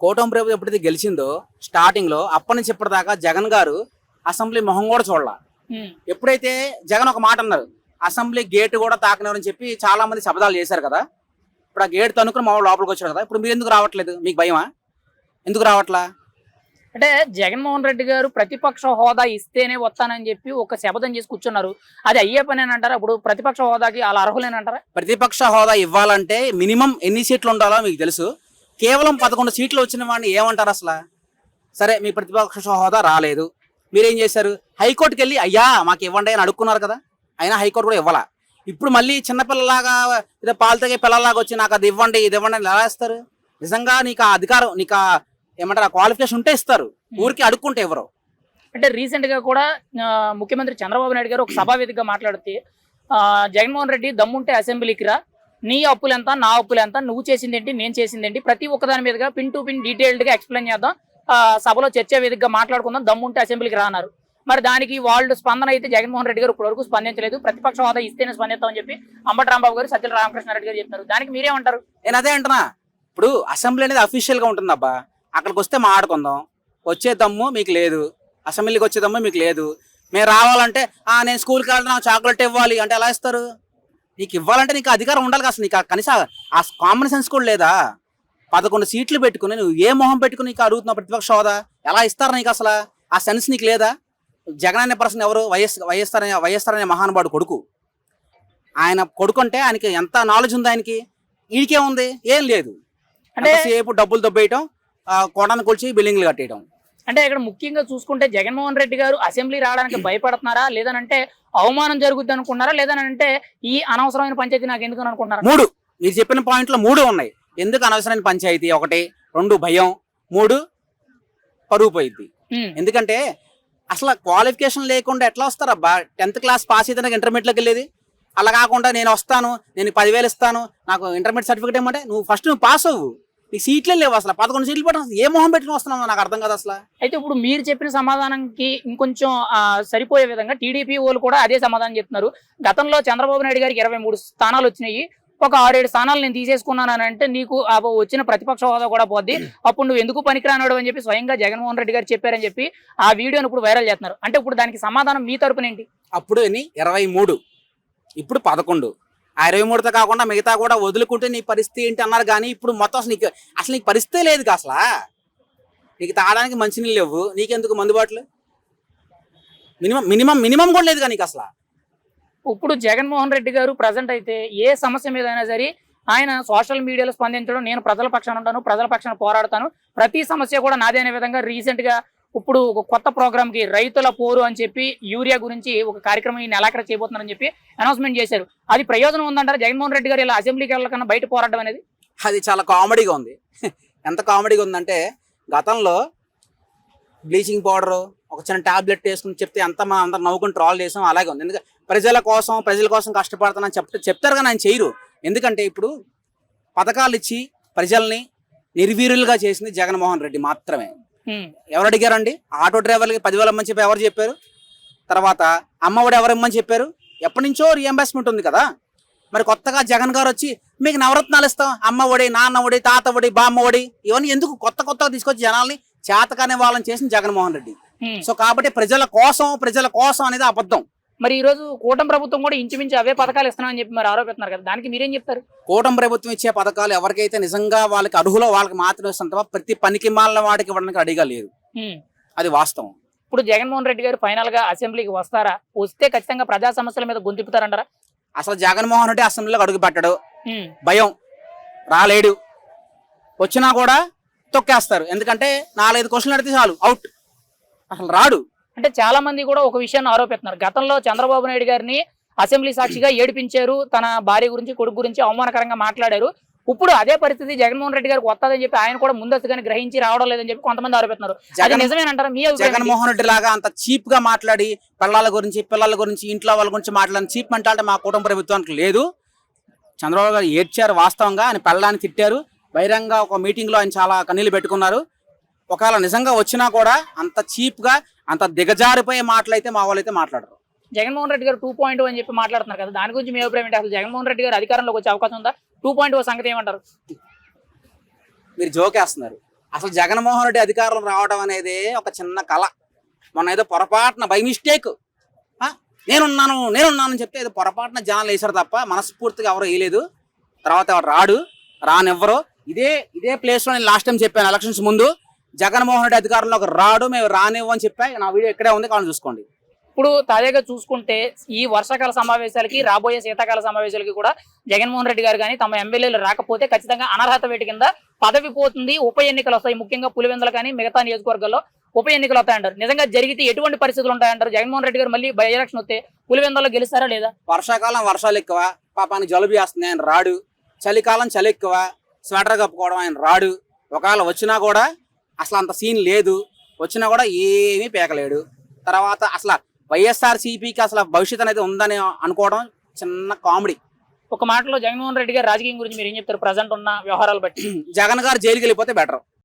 కూటమి ప్రభుత్వం ఎప్పుడైతే గెలిచిందో స్టార్టింగ్లో అప్పటి నుంచి ఇప్పటిదాకా జగన్ గారు అసెంబ్లీ మొహం కూడా చూడాల. ఎప్పుడైతే జగన్ ఒక మాట అన్నారు అసెంబ్లీ గేట్ కూడా తాకనివ్వరని చెప్పి చాలా మంది శబ్దాలు చేశారు కదా ఇప్పుడు ఆ గేట్ తనుకుని మా వాళ్ళు లోపలికి వచ్చారు కదా ఇప్పుడు మీరు ఎందుకు రావట్లేదు? మీకు భయమా? ఎందుకు రావట్లా? అంటే జగన్మోహన్ రెడ్డి గారు ప్రతిపక్ష హోదా ఇస్తేనే వస్తానని చెప్పి ఒక శపథం చేసి కూర్చున్నారు. అది అయ్యే పని అని అంటారా? ఇప్పుడు ప్రతిపక్ష హోదాకి అలా అర్హులేనంటారా? ప్రతిపక్ష హోదా ఇవ్వాలంటే మినిమం ఎన్ని సీట్లు ఉండాలో మీకు తెలుసు. కేవలం పదకొండు సీట్లు వచ్చిన వాడిని ఏమంటారు అసలు? సరే మీ ప్రతిపక్ష హోదా రాలేదు. మీరేం చేశారు? హైకోర్టుకి వెళ్ళి అయ్యా మాకు ఇవ్వండి అని అడుక్కున్నారు కదా. అయినా హైకోర్టు కూడా ఇవ్వాలా. ఇప్పుడు మళ్ళీ చిన్నపిల్లలాగా ఏదో పాలు తాగే పిల్లలాగా వచ్చి నాకు అది ఇవ్వండి ఇది ఇవ్వండి అని ఎలా ఇస్తారు నిజంగా నీకు ఆ అధికారం నీకు ఆ ఏమంటారు ఆ క్వాలిఫికేషన్ ఉంటే ఇస్తారు. ఊరికి అడుక్కుంటే ఎవరు. అంటే రీసెంట్గా కూడా ముఖ్యమంత్రి చంద్రబాబు నాయుడు గారు ఒక సభా వేదికగా మాట్లాడితే జగన్మోహన్ రెడ్డి దమ్ముంటే అసెంబ్లీకి రా నీ అప్పులు ఎంత నా అప్పులు ఎంత నువ్వు చేసింది ఏంటి నేను చేసింది ఏంటి ప్రతి ఒక్కదాని మీదుగా పిన్ టు పిన్ డీటెయిల్డ్గా ఎక్స్ప్లెయిన్ చేద్దాం. సభలో చర్చా వేదికగా మాట్లాడుకుందాం దమ్ముంటే అసెంబ్లీకి రాన్నారు మరి దానికి వాళ్ళు స్పందన అయితే జగన్మోహన్ రెడ్డి గారు ఇప్పటివరకు స్పందించలేదు. ప్రతిపక్ష హోదా ఇస్తేనే స్పందిస్తామని చెప్పి అంబటి రాంబాబు గారు సత్యల రామకృష్ణారెడ్డి గారు చెప్తున్నారు దానికి మీరేమంటారు? నేను అదే అంటున్నా. ఇప్పుడు అసెంబ్లీ అనేది అఫీషియల్గా ఉంటుందబ్బా ఉంటుంది అబ్బా? అక్కడికి వస్తే మాట్లాడుకుందాం. వచ్చే దమ్ము మీకు లేదు. అసెంబ్లీకి వచ్చే దమ్ము మీకు లేదు. మేము రావాలంటే నేను స్కూల్కి వెళ్తున్నా చాక్లెట్ ఇవ్వాలి అంటే ఎలా ఇస్తారు? నీకు ఇవ్వాలంటే నీకు అధికారం ఉండాలి అసలు నీకు కనీసం ఆ కామన్ సెన్స్ కూడా లేదా? పదకొండు సీట్లు పెట్టుకుని నువ్వు ఏ మొహం పెట్టుకుని నీకు అడుగుతున్నావు ప్రతిపక్ష హోదా? ఎలా ఇస్తారు నీకు అసలు? ఆ సెన్స్ నీకు లేదా? జగన్ అనే పర్సన్ ఎవరు? వైఎస్ వైఎస్ఆర్ అనే వైఎస్ఆర్ అనే మహానుభావుడు కొడుకు. ఆయన కొడుకు అంటే ఆయనకి ఎంత నాలెడ్జ్ ఉంది ఆయనకి? వీడికే ఉంది. ఏం లేదు. అంటే సేపు డబ్బులు దబ్బేయటం ఆ, కొడాన్ని కొలిచి బిల్డింగ్లు కట్టేయడం అంటే ఇక్కడ ముఖ్యంగా చూసుకుంటే జగన్మోహన్ రెడ్డి గారు అసెంబ్లీ రావడానికి భయపడుతున్నారా? లేదనంటే అవమానం జరుగుద్ది అనుకున్నారా? లేదనంటే ఈ అనవసరమైన పంచాయతీ నాకు ఎందుకు అని అనుకుంటున్నారా? మూడు. మీరు చెప్పిన పాయింట్లో మూడు ఉన్నాయి. ఎందుకు అనవసరమైన పంచాయతీ? ఒకటి రెండు భయం. మూడు పరుగు పోయిద్ది. ఉమ్, ఎందుకంటే అసలు క్వాలిఫికేషన్ లేకుండా ఎట్లా వస్తారబ్బా టెన్త్ క్లాస్ పాస్ అయితే నాకు ఇంటర్మీడియట్లోకి వెళ్ళేది. అలా కాకుండా నేను వస్తాను నేను పదివేలు ఇస్తాను నాకు ఇంటర్మీడియట్ సర్టిఫికేట్ ఏమంటే నువ్వు ఫస్ట్ నువ్వు పాస్ అవ్వు. నీకు సీట్లే లేవు అసలు. పదకొండు సీట్లు పెట్టడం ఏ మొహం పెట్టుకుని వస్తున్నావు నాకు అర్థం కాదు అసలు. అయితే ఇప్పుడు మీరు చెప్పిన సమాధానానికి ఇంకొంచెం సరిపోయే విధంగా టీడీపీ వాళ్ళు కూడా అదే సమాధానం చెప్తున్నారు. గతంలో చంద్రబాబు నాయుడు గారికి ఇరవై మూడు స్థానాలు వచ్చినాయి. ఒక ఆరేడు స్థానాలు నేను తీసేసుకున్నాను అని అంటే నీకు వచ్చిన ప్రతిపక్ష హోదా కూడా పోద్ది. అప్పుడు నువ్వు ఎందుకు పనికిరానాడు అని చెప్పి స్వయంగా జగన్మోహన్ రెడ్డి గారు చెప్పారని చెప్పి ఆ వీడియోను ఇప్పుడు వైరల్ చేస్తున్నారు. అంటే ఇప్పుడు దానికి సమాధానం మీ తరపున ఏంటి? అప్పుడు ఇరవై మూడు. ఇప్పుడు పదకొండు. ఆ ఇరవై మూడుతో కాకుండా మిగతా కూడా వదులుకుంటే నీ పరిస్థితి ఏంటి అన్నారు కానీ ఇప్పుడు మొత్తం అసలు నీకు అసలు నీకు పరిస్థితే లేదు అసలు? నీకు తాగడానికి మంచినీళ్ళు లేవు. నీకెందుకు మందుబాట్లు మినిమం మినిమం మినిమం కూడా లేదు కానీ నీకు అసలు? ఇప్పుడు జగన్మోహన్ రెడ్డి గారు ప్రజెంట్ అయితే ఏ సమస్య మీద అయినా సరే ఆయన సోషల్ మీడియాలో స్పందించడం నేను ప్రజల పక్షాన ఉంటాను ప్రజల పక్షాన పోరాడతాను. ప్రతి సమస్య కూడా నాదే అనే విధంగా రీసెంట్గా ఇప్పుడు ఒక కొత్త ప్రోగ్రామ్కి రైతుల పోరు అని చెప్పి యూరియా గురించి ఒక కార్యక్రమం ఈ నెలాఖరు చేయబోతున్నారని చెప్పి అనౌన్స్మెంట్ చేశారు. అది ప్రయోజనం ఉందంటారా? జగన్మోహన్ రెడ్డి గారు ఇలా అసెంబ్లీకి వెళ్ళకన్నా బయట పోరాడడం అనేది? అది చాలా కామెడీగా ఉంది. ఎంత కామెడీగా ఉందంటే గతంలో బ్లీచింగ్ పౌడరు ఒక చిన్న టాబ్లెట్ వేసుకుని చెప్తే ఎంత మనం అందరం నవ్వుకుని ట్రాల్ చేసాం అలాగే ఉంది. ఎందుకంటే ప్రజల కోసం ప్రజల కోసం కష్టపడుతున్నాను చెప్తే చెప్తారు కానీ ఆయన చేయరు. ఎందుకంటే ఇప్పుడు పథకాలు ఇచ్చి ప్రజల్ని నిర్వీరులుగా చేసింది జగన్మోహన్ రెడ్డి మాత్రమే. ఎవరు అడిగారండి ఆటో డ్రైవర్లకి పదివేల చెప్పి ఎవరు చెప్పారు? తర్వాత అమ్మఒడి ఎవరు ఇమ్మని చెప్పారు? ఎప్పటి నుంచో రియంబర్స్మెంట్ ఉంది కదా. మరి కొత్తగా జగన్ గారు వచ్చి మీకు నవరత్నాలు ఇస్తాం. అమ్మ ఒడి నాన్న ఒడి తాత ఒడి బామ్మ ఒడి ఇవన్నీ ఎందుకు కొత్త కొత్తగా తీసుకొచ్చి జనాల్ని చేతకానే వాళ్ళని చేసిన జగన్మోహన్ రెడ్డి. సో కాబట్టి ప్రజల కోసం ప్రజల కోసం అనేది అబద్ధం. మరి ఈ రోజు కూటమి ప్రభుత్వం కూడా ఇంచుమించు అవే పథకాలు ఇస్తున్నామని చెప్పి మరి ఆరోపిస్తున్నారు కదా. దానికి మీరేం చెప్తారు? కూటమి ప్రభుత్వం ఇచ్చే పథకాలు ఎవరికైతే నిజంగా వాళ్ళకి అర్హులో వాళ్ళకి మాత్రమే ఇస్తాం తప్ప ప్రతి పనికి మాలిన వాడికి ఇవ్వడానికి రెడీగా లేదు. అది వాస్తవం. ఇప్పుడు జగన్మోహన్ రెడ్డి గారు ఫైనల్గా అసెంబ్లీకి వస్తారా? వస్తే ఖచ్చితంగా ప్రజా సమస్యల మీద గొంతిపుతారంటారా? అసలు జగన్మోహన్ రెడ్డి అసెంబ్లీలోకి అడుగు పెట్టడు. భయం. రాలేడు. వచ్చినా కూడా తొక్కేస్తారు. ఎందుకంటే నాలుగైదు క్వశ్చన్లు అడిగితే చాలు. అవుట్ అసలు రాడు. అంటే చాలా మంది కూడా ఒక విషయాన్ని ఆరోపిస్తున్నారు. గతంలో చంద్రబాబు నాయుడు గారిని అసెంబ్లీ సాక్షిగా ఏడిపించారు. తన భార్య గురించి కొడుకు గురించి అవమానకరంగా మాట్లాడారు. ఇప్పుడు అదే పరిస్థితి జగన్మోహన్ రెడ్డి గారికి వస్తుందని చెప్పి ఆయన కూడా ముందస్తుగానే గ్రహించి రావడం లేదని చెప్పి కొంతమంది ఆరోపిస్తున్నారు. అది నిజమేనంటారా? మీ? జగన్మోహన్ రెడ్డి లాగా అంత చీప్గా మాట్లాడి పిల్లల గురించి పిల్లల గురించి ఇంట్లో వాళ్ళ గురించి మాట్లాడిన చీప్ మెంటాలిటీ మా కుటుంబ ప్రభుత్వానికి లేదు. చంద్రబాబు గారు ఏడ్చారు వాస్తవంగా. ఆయన పిల్లల్ని తిట్టారు. బహిరంగ ఒక మీటింగ్లో ఆయన చాలా కన్నీళ్ళు పెట్టుకున్నారు. ఒకవేళ నిజంగా వచ్చినా కూడా అంత చీప్గా అంత దిగజారిపోయే మాటలైతే మా వాళ్ళైతే మాట్లాడరు. జగన్మోహన్ రెడ్డి గారు టూ పాయింట్ అని చెప్పి మాట్లాడుతున్నారు కదా దాని గురించి మీ అభిప్రాయం ఏంటి? అసలు జగన్మోహన్ రెడ్డి గారు అధికారంలోకి వచ్చే అవకాశం ఉందా? టూ పాయింట్ సంగతి ఏమంటారు? మీరు జోకేస్తున్నారు. అసలు జగన్మోహన్ రెడ్డి అధికారం రావడం అనేది ఒక చిన్న కళ మొన్న ఏదో పొరపాటున బై మిస్టేక్ నేనున్నాను నేనున్నాను అని చెప్తే ఏదో పొరపాటున జనాలు వేశారు తప్ప మనస్ఫూర్తిగా ఎవరు వేయలేదు. తర్వాత రాడు రానివ్వరు. ఇదే ఇదే ప్లేస్లో నేను లాస్ట్ టైం చెప్పాను ఎలక్షన్స్ ముందు. జగన్మోహన్ రెడ్డి అధికారంలోకి రాడు మేము రానివ్వని చెప్పా. నా వీడియో ఇక్కడే ఉంది కావాలి చూసుకోండి. ఇప్పుడు తాజాగా చూసుకుంటే ఈ వర్షాకాల సమావేశాలకి రాబోయే శీతాకాల సమావేశాలకి కూడా జగన్మోహన్ రెడ్డి గారు కానీ తమ ఎమ్మెల్యేలు రాకపోతే ఖచ్చితంగా అనర్హత వేటి కింద పదవి పోతుంది. ఉప ఎన్నికలు వస్తాయి. ముఖ్యంగా పులివెందులు కానీ మిగతా నియోజకవర్గాల్లో ఉప ఎన్నికలు వస్తాయంటారు. నిజంగా జరిగితే ఎటువంటి పరిస్థితులు ఉంటాయంటారు? జగన్మోహన్ రెడ్డి గారు మళ్ళీ బై ఎలక్షన్ వస్తే పులివెందుల్లో గెలుస్తారా లేదా? వర్షాకాలం వర్షాలు ఎక్కువ. పాపానికి జలుబు చేస్తుంది ఆయన రాడు. చలికాలం చలి ఎక్కువ. స్వెటర్ కప్పుకోవడం ఆయన రాడు. ఒకవేళ వచ్చినా కూడా అసలు అంత సీన్ లేదు. వచ్చినా కూడా ఏమీ పేకలేడు. తర్వాత అసలు వైఎస్ఆర్ సిపికి అసలు భవిష్యత్ అనేది ఉందని అనుకోవడం చిన్న కామెడీ. ఒక మాటలో జగన్మోహన్ రెడ్డి గారు రాజకీయం గురించి మీరు ఏం చెప్తారు? ప్రజెంట్ ఉన్న వ్యవహారాలు బట్టి. జగన్ గారు జైలుకి వెళ్ళిపోతే బెటర్.